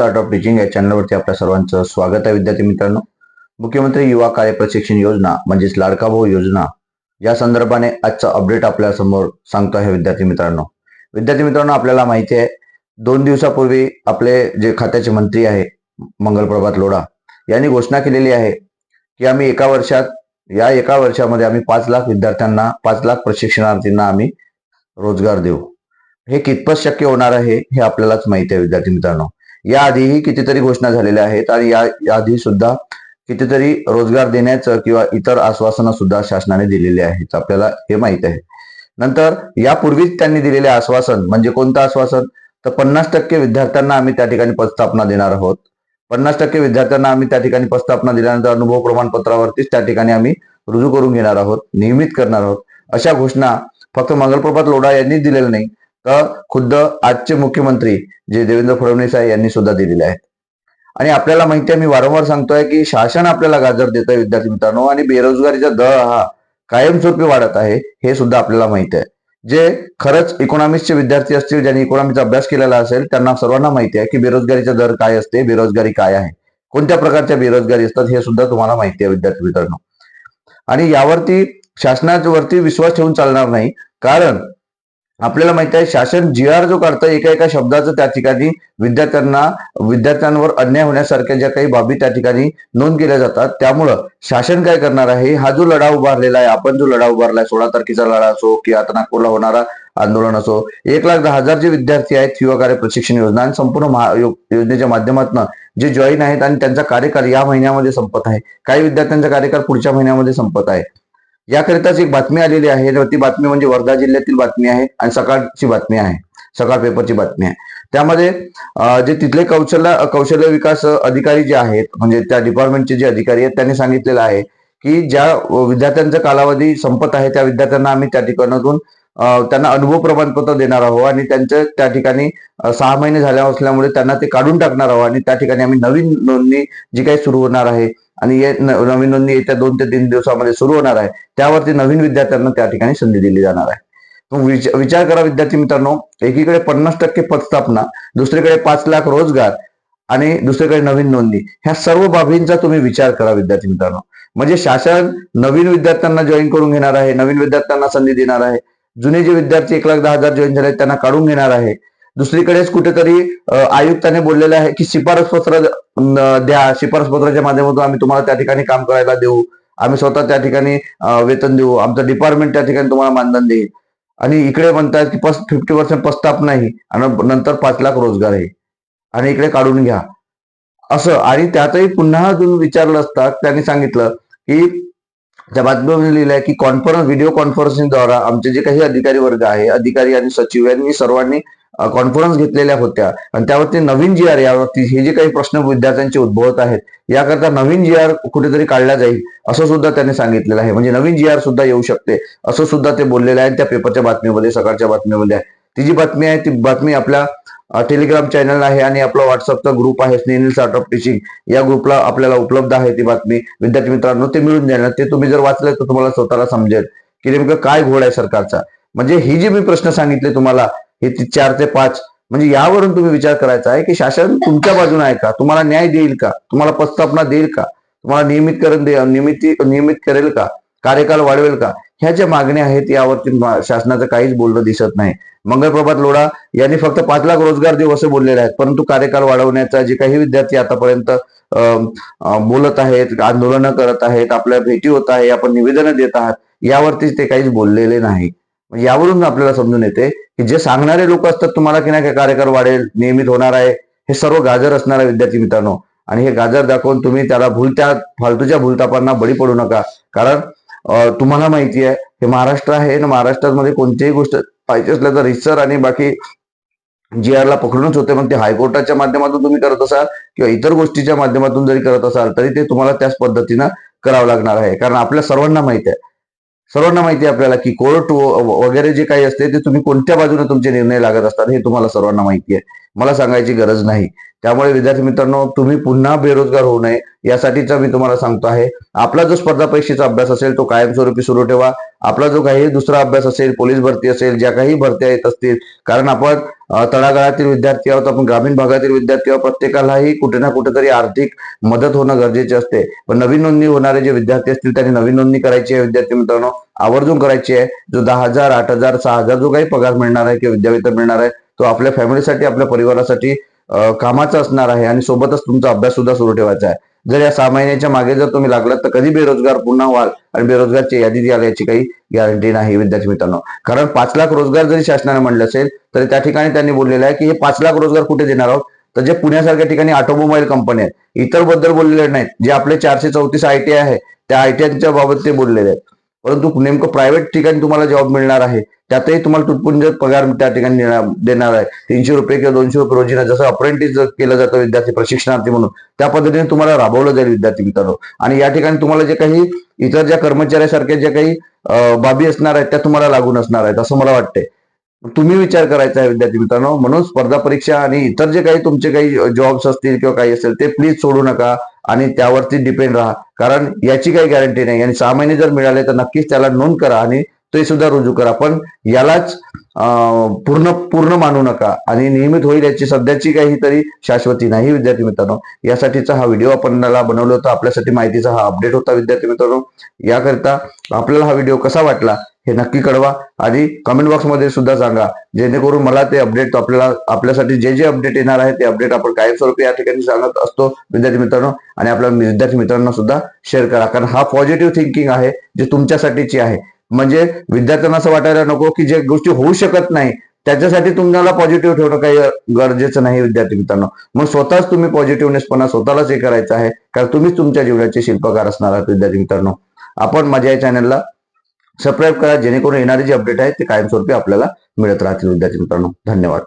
Art of teaching या चॅनलवरती आपल्या सर्वांचं स्वागत आहे विद्यार्थी मित्रांनो. मुख्यमंत्री युवा कार्य प्रशिक्षण योजना म्हणजेच लाडका भाऊ योजना या संदर्भाने आजचा अपडेट आपल्यासमोर सांगतो आहे विद्यार्थी मित्रांनो. विद्यार्थी मित्रांनो आपल्याला माहिती आहे दोन दिवसापूर्वी आपले जे खात्याचे मंत्री आहे मंगलप्रभात लोढा यांनी घोषणा केलेली आहे की आम्ही एका वर्षात या एका वर्षामध्ये आम्ही पाच लाख विद्यार्थ्यांना पाच लाख प्रशिक्षणार्थींना आम्ही रोजगार देऊ. हे कितपत शक्य होणार आहे हे आपल्यालाच माहिती आहे विद्यार्थी मित्रांनो. याआधीही कितीतरी घोषणा झालेल्या आहेत आणि या याआधी सुद्धा कितीतरी रोजगार देण्याचं किंवा इतर आश्वासनं सुद्धा शासनाने दिलेली आहेत. आपल्याला हे माहीत आहे. नंतर यापूर्वीच त्यांनी दिलेले आश्वासन म्हणजे कोणतं आश्वासन? तर पन्नास टक्के विद्यार्थ्यांना आम्ही त्या ठिकाणी पदस्थापना देणार आहोत. पन्नास टक्के विद्यार्थ्यांना आम्ही त्या ठिकाणी पदस्थापना दिल्यानंतर अनुभव प्रमाणपत्रावरतीच त्या ठिकाणी आम्ही रुजू करून घेणार आहोत नियमित करणार आहोत. अशा घोषणा फक्त मंगलप्रभात लोढा यांनी दिलेल्या नाही तर खुद्द आजचे मुख्यमंत्री जे देवेंद्र फडणवीस आहे यांनी सुद्धा दिलेले आहेत. आणि आपल्याला माहिती आहे मी वारंवार सांगतोय की शासन आपल्याला गाजर देत आहे विद्यार्थी मित्रांनो आणि बेरोजगारीचा दर हा कायमस्वरूपी वाढत आहे हे सुद्धा आपल्याला माहिती आहे. जे खरंच इकॉनॉमिक्सचे विद्यार्थी असतील ज्यांनी इकॉनॉमिक्सचा अभ्यास केलेला असेल त्यांना सर्वांना माहिती आहे की बेरोजगारीचा दर काय असते बेरोजगारी काय आहे. कोणत्या प्रकारच्या बेरोजगारी असतात हे सुद्धा तुम्हाला माहिती आहे विद्यार्थी मित्रांनो. आणि यावरती शासनावरती विश्वास ठेवून चालणार नाही कारण आपल्याला माहिती आहे शासन जी आर जो काढतं एका एका शब्दाचं त्या ठिकाणी विद्यार्थ्यांना विद्यार्थ्यांवर अन्याय होण्यासारख्या ज्या काही बाबी त्या ठिकाणी नोंद केल्या जातात. त्यामुळं शासन काय करणार आहे? हा जो लढा उभारलेला आहे आपण जो लढा उभारलाय सोळा तारखेचा लढा असो की आता नागपूरला होणारा आंदोलन असो एक लाख दहा हजार जे विद्यार्थी आहेत युवा कार्य प्रशिक्षण योजना आणि संपूर्ण योजनेच्या माध्यमातून जे जॉईन आहेत आणि त्यांचा कार्यकाल या महिन्यामध्ये संपत आहे. काही विद्यार्थ्यांचा कार्यकाल पुढच्या महिन्यामध्ये संपत आहे. याकरिताच एक बातमी आलेली आहे. ती बातमी म्हणजे वर्धा जिल्ह्यातील बातमी आहे आणि सकाळची बातमी आहे. सकाळ पेपरची बातमी आहे. त्यामध्ये जे तिथले कौशल्य कौशल्य विकास अधिकारी जे आहेत म्हणजे त्या डिपार्टमेंटचे जे अधिकारी आहेत त्यांनी सांगितलेलं आहे की ज्या विद्यार्थ्यांचा कालावधी संपत आहे त्या विद्यार्थ्यांना आम्ही त्या ठिकाणातून त्यांना अनुभव प्रमाणपत्र देणार आहोत आणि त्यांचं त्या ठिकाणी सहा महिने झाल्या असल्यामुळे त्यांना ते काढून टाकणार आहोत आणि त्या ठिकाणी आम्ही नवीन नोंदणी जी काही सुरू होणार आहे आणि नवीन नोंदणी येत्या दोन ते तीन दिवसामध्ये सुरू होणार आहे. त्यावरती नवीन विद्यार्थ्यांना त्या ठिकाणी संधी दिली जाणार आहे. विचार करा विद्यार्थी मित्रांनो एकीकडे पन्नास टक्के पदस्थापना दुसरीकडे पाच लाख रोजगार आणि दुसरीकडे नवीन नोंदणी. ह्या सर्व बाबींचा तुम्ही विचार करा विद्यार्थी मित्रांनो. म्हणजे शासन नवीन विद्यार्थ्यांना जॉईन करून घेणार आहे नवीन विद्यार्थ्यांना संधी देणार आहे. जुने जे विद्यार्थी एक लाख दहा हजार जॉईन झाले आहेत, त्यांना काढून घेणार आहे. दुसरीकडेच कुठेतरी आयुक्ताने बोललेलं आहे की शिफारस पत्र द्या. शिफारस पत्राच्या माध्यमातून आम्ही तुम्हाला त्या ठिकाणी काम करायला देऊ. आम्ही स्वतः त्या ठिकाणी वेतन देऊ. आमचं डिपार्टमेंट त्या ठिकाणी तुम्हाला मानधन देईल. आणि इकडे म्हणतात की फिफ्टी पर्सेंट पस्ताप नाही. आणि नंतर पाच लाख रोजगार आहे. आणि इकडे काढून घ्या. असं. आणि त्यातही पुन्हा अजून विचारलं असता त्यांनी सांगितलं की त्या बातमीमध्ये लिहिलंय की कॉन्फरन्स व्हिडिओ कॉन्फरन्सिंगद्वारा आमचे जे काही अधिकारी वर्ग आहे अधिकारी आणि सचिव यांनी सर्वांनी कॉन्फरन्स घेतलेल्या होत्या. आणि त्यावरती नवीन जी आर यावरती हे जे काही प्रश्न विद्यार्थ्यांचे उद्भवत आहेत याकरता नवीन जी आर कुठेतरी काढला जाईल असं सुद्धा त्यांनी सांगितलेलं आहे. म्हणजे नवीन जी आर सुद्धा येऊ शकते असं सुद्धा ते बोललेलं आहे. त्या पेपरच्या बातमीमध्ये सकाळच्या बातमीमध्ये आहे. ती जी बातमी आहे ती बातमी आपल्या टेलिग्राम चॅनल आहे आणि आपला व्हॉट्सअपचा ग्रुप आहे स्नेहिल स्टार्ट ऑफ टीचिंग या ग्रुपला आपल्याला उपलब्ध आहे ती बातमी. विद्यार्थी मित्रांनो ते मिळून जाणार ते तुम्ही जर वाचलं तर तुम्हाला स्वतःला समजेल की नेमकं काय घोड आहे सरकारचा. म्हणजे ही जी मी प्रश्न सांगितले तुम्हाला हे चार ते पाच. म्हणजे यावरून तुम्ही विचार करायचा आहे की शासन तुमच्या बाजूने आहे का? तुम्हाला न्याय देईल का? तुम्हाला प्रस्तापना देईल का? तुम्हाला नियमितकरण दे नियमित नियमित करेल का? कार्यकाल वाढवेल का? ह्या ज्या मागण्या आहेत यावरती शासनाचं काहीच बोलणं दिसत नाही. मंगलप्रभात लोढा यांनी फक्त पाच लाख रोजगार देऊ असे बोललेले आहेत परंतु कार्यकाल वाढवण्याचा जे काही विद्यार्थी आतापर्यंत बोलत आहेत आंदोलनं करत आहेत आपल्या भेटी होत आहे आपण निवेदनं देत आहात यावरतीच ते काहीच बोललेले नाही. यावरून आपल्याला समजून येते की जे सांगणारे लोक असतात तुम्हाला की नाही कार्यकर वाढेल नियमित होणार आहे हे सर्व गाजर असणाऱ्या विद्यार्थी मित्रांनो. आणि हे गाजर दाखवून तुम्ही त्याला भूलत्या फालतूच्या भूलतापांना बळी पडू नका. कारण तुम्हाला माहिती आहे हे महाराष्ट्र आहे ना महाराष्ट्रामध्ये कोणतीही गोष्ट पाहिजे असल्या तर रिसर आणि बाकी जी आर ला पकडूनच होते. मग ते हायकोर्टाच्या माध्यमातून तुम्ही करत असाल किंवा इतर गोष्टीच्या माध्यमातून जरी करत असाल तरी ते तुम्हाला त्याच पद्धतीनं करावं लागणार आहे. कारण आपल्या सर्वांना माहीत आहे. सर्वांना माहिती आहे आपल्याला की कोर्ट वगैरे जे काही असते ते तुम्ही कोणत्या बाजूने तुमचे निर्णय लागत असतात हे तुम्हाला सर्वांना माहिती आहे. मला सांगायची गरज नाही. त्यामुळे विद्यार्थी मित्रांनो तुम्ही पुन्हा बेरोजगार होऊ नये यासाठीचा मी तुम्हाला सांगतो आहे. आपला जो स्पर्धा परीक्षेचा अभ्यास असेल तो कायमस्वरूपी सुरू ठेवा. आपला जो काही दुसरा अभ्यास असेल पोलीस भरती असेल ज्या काही भरत्या येत असतील कारण आपण तळागाळातील विद्यार्थी आहोत आपण ग्रामीण भागातील विद्यार्थी आहोत प्रत्येकालाही कुठे ना कुठेतरी आर्थिक मदत होणं गरजेचे असते. पण नवीन नोंदणी होणारे जे विद्यार्थी असतील त्यांनी नवीन नोंदणी करायची आहे विद्यार्थी मित्रांनो. आवर्जून करायची आहे जो दहा हजार आठ हजार सहा हजार जो काही पगार मिळणार आहे किंवा विद्यावेतन मिळणार आहे तो आपल्या फॅमिलीसाठी आपल्या परिवारासाठी कामाचा असणार आहे आणि सोबतच तुमचा अभ्यास सुद्धा सुरू ठेवायचा आहे. जर या सहा महिन्याच्या मागे जर तुम्ही लागलात तर कधी बेरोजगार पुन्हा व्हाल आणि बेरोजगारची यादी याल याची काही गॅरंटी नाही विद्यार्थी मित्रांनो. कारण पाच लाख रोजगार जरी शासनाने म्हणलं असेल तरी त्या ठिकाणी त्यांनी बोललेलं आहे की हे पाच लाख रोजगार कुठे देणार आहोत? तर जे पुण्यासारख्या ठिकाणी ऑटोमोबाईल कंपनी आहेत इतरबद्दल बोललेले नाहीत. जे आपले चारशे चौतीस आयटीआय आहे त्या आयटीआयच्या बाबत ते बोललेले आहेत. परंतु नेमकं प्रायव्हेट ठिकाणी तुम्हाला जॉब मिळणार आहे. त्यातही तुम्हाला तुटपुंज पगार त्या ठिकाणी देणार- आहे. तीनशे रुपये किंवा दोनशे रुपये रोजीनं जसं अप्रेंटिस केलं जातं विद्यार्थी प्रशिक्षणार्थी म्हणून त्या पद्धतीने तुम्हाला राबवलं जाईल विद्यार्थी मित्रांनो. आणि या ठिकाणी तुम्हाला जे काही इतर ज्या कर्मचाऱ्यासारख्या ज्या काही बाबी असणार आहेत त्या तुम्हाला लागून असणार आहेत असं मला वाटतंय. तुम्ही विचार करायचा आहे विद्यार्थी मित्रांनो. म्हणून स्पर्धा परीक्षा आणि इतर जे काही तुमचे काही जॉब्स असतील किंवा काही असेल ते प्लीज सोडू नका आणि त्यावरती डिपेंड राहा. कारण याची काही गॅरंटी नाही. आणि सहा महिने जर मिळाले तर नक्कीच त्याला नोंद करा आणि ते सुद्धा रुजू करा. पण यालाच पूर्ण पूर्ण मानू नका. आणि नियमित होईल याची सध्याची काहीतरी शाश्वती नाही विद्यार्थी मित्रांनो. यासाठीचा हा व्हिडिओ आपण बनवला होता. आपल्यासाठी माहितीचा हा अपडेट होता विद्यार्थी मित्रांनो. याकरिता आपल्याला हा व्हिडिओ कसा वाटला? हे नक्की कळवा. आधी कमेंट बॉक्समध्ये सुद्धा सांगा. जेणेकरून मला ते अपडेट आपल्याला आपल्यासाठी जे जे अपडेट येणार आहे ते अपडेट आपण कायमस्वरूपी या ठिकाणी सांगत असतो विद्यार्थी मित्रांनो. आणि आपल्या विद्यार्थी मित्रांना सुद्धा शेअर करा. कारण हा पॉझिटिव्ह थिंकिंग आहे जे तुमच्यासाठीची आहे. म्हणजे विद्यार्थ्यांना असं वाटायला नको की जे गोष्टी होऊ शकत नाही त्याच्यासाठी तुम्हाला पॉझिटिव्ह ठेवणं काही गरजेचं नाही विद्यार्थी मित्रांनो. मग स्वतःच तुम्ही पॉझिटिव्हनेसपणा स्वतःलाच हे करायचं आहे. कारण तुम्हीच तुमच्या जीवनाचे शिल्पकार असणार आहात विद्यार्थी मित्रांनो. आपण माझ्या या चॅनलला सबस्क्राईब करा जेणेकरून येणारे जे अपडेट आहेत ते कायमस्वरूपी आपल्याला मिळत राहतील. विद्यार्थी मित्रांनो धन्यवाद.